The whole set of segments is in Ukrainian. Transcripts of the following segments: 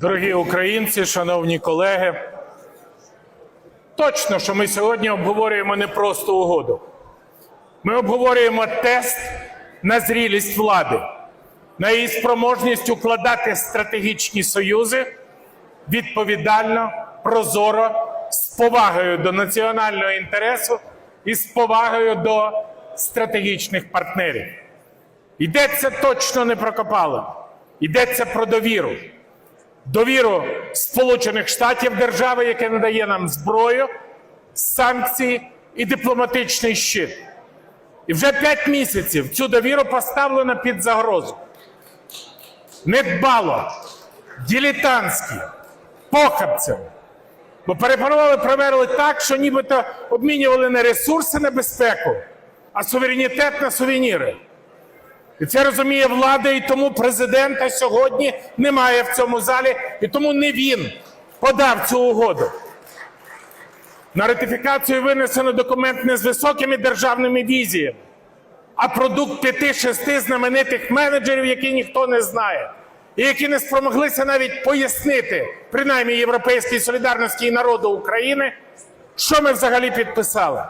Дорогі українці, шановні колеги, точно, що ми сьогодні обговорюємо не просто угоду. Ми обговорюємо тест на зрілість влади, на її спроможність укладати стратегічні союзи відповідально, прозоро, з повагою до національного інтересу і з повагою до стратегічних партнерів. Йдеться точно не про Копалин, йдеться про довіру. Довіру Сполучених Штатів держави, яке надає нам зброю, санкції і дипломатичний щит. І вже п'ять місяців цю довіру поставлено під загрозу. Недбало, дилетантські, похабцями. Бо перепарували, провели так, що нібито обмінювали не ресурси на безпеку, а суверенітет на сувеніри. І це розуміє влада, і тому президента сьогодні немає в цьому залі, і тому не він подав цю угоду. На ратифікацію винесено документ не з високими державними візіями, а продукт п'яти-шести знаменитих менеджерів, які ніхто не знає, і які не спромоглися навіть пояснити, принаймні Європейській солідарності і народу України, що ми взагалі підписали.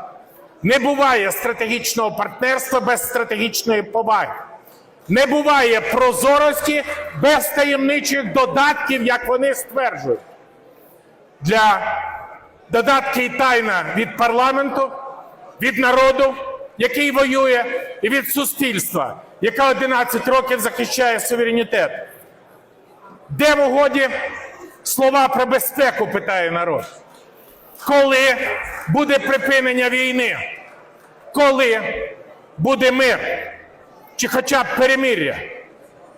Не буває стратегічного партнерства без стратегічної поваги. Не буває прозорості без таємничих додатків, як вони стверджують. Для додатки і тайна від парламенту, від народу, який воює, і від суспільства, яка 11 років захищає суверенітет. Де в угоді слова про безпеку, питає народ. Коли буде припинення війни? Коли буде мир? Чи хоча б перемир'я?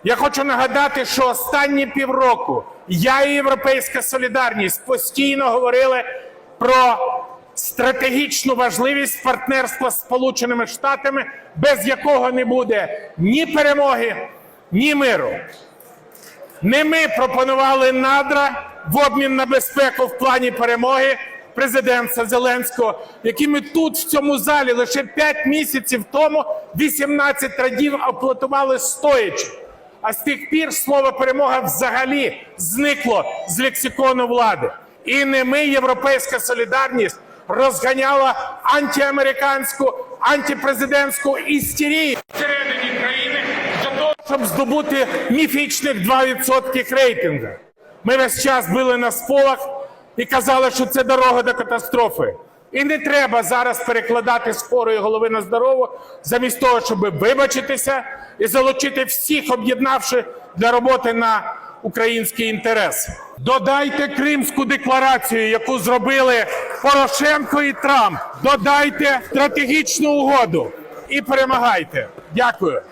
Я хочу нагадати, що останні півроку я і Європейська Солідарність постійно говорили про стратегічну важливість партнерства з Сполученими Штатами, без якого не буде ні перемоги, ні миру. Не ми пропонували надра в обмін на безпеку в плані перемоги президента Зеленського, які ми тут, в цьому залі, лише 5 місяців тому 18 радів аплодували стоячи. А з тих пір слово перемога взагалі зникло з лексикону влади. І не ми, Європейська солідарність, розганяла антиамериканську, антипрезидентську істерію всередині країни для того, щоб здобути міфічних 2% рейтингу. Ми весь час били на сполох і казали, що це дорога до катастрофи. І не треба зараз перекладати з хворої голови на здорову, замість того, щоб вибачитися і залучити всіх, об'єднавши для роботи на український інтерес. Додайте Кримську декларацію, яку зробили Порошенко і Трамп. Додайте стратегічну угоду і перемагайте. Дякую.